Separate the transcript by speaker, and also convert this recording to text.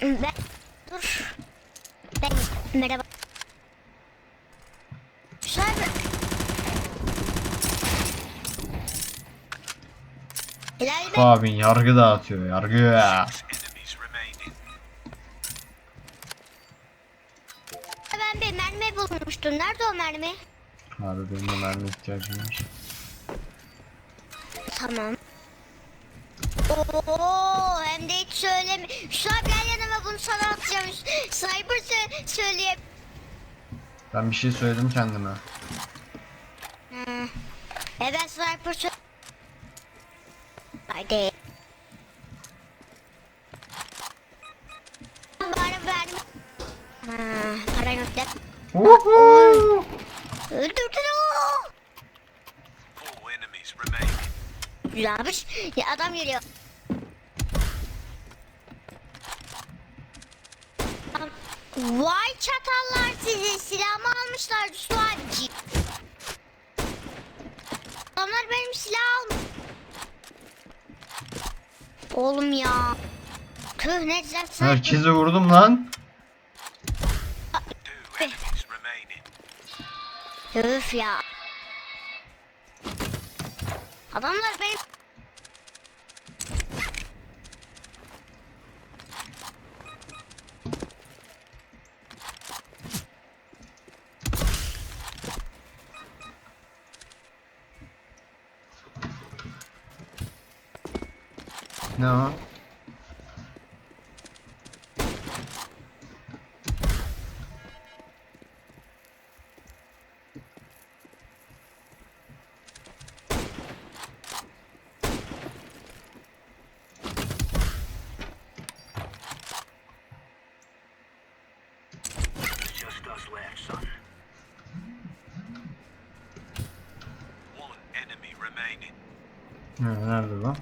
Speaker 1: Ben dur. Ben merhaba. Helal
Speaker 2: Bu abin yargı dağıtıyor yargı ya.
Speaker 1: Ben bir mermi bulmuştum. Nerede o mermi?
Speaker 2: Abi benim de mermi ihtiyacım var.
Speaker 1: Tamam. Oo, hem de hiç söyleme. Şu an gel bunu sana atacağım. Cyber sö söyleye.
Speaker 2: Ben bir şey söyledim kendime.
Speaker 1: Ha. E ben sniper sö Haydi. Bana verme. Ha, para.
Speaker 2: Uhu!
Speaker 1: Öldürdün o.
Speaker 3: Four enemies remaining.
Speaker 1: Güzelmiş. Ya adam geliyor. Vay çatallar sizi silahımı almışlar Yusuf abici. Adamlar benim silah almış. Oğlum ya. Tüh ne güzel sen.
Speaker 2: Herkese vurdum lan.
Speaker 1: Öf ya. Adamlar benim...
Speaker 3: remaining.
Speaker 2: Ne, nerede bu?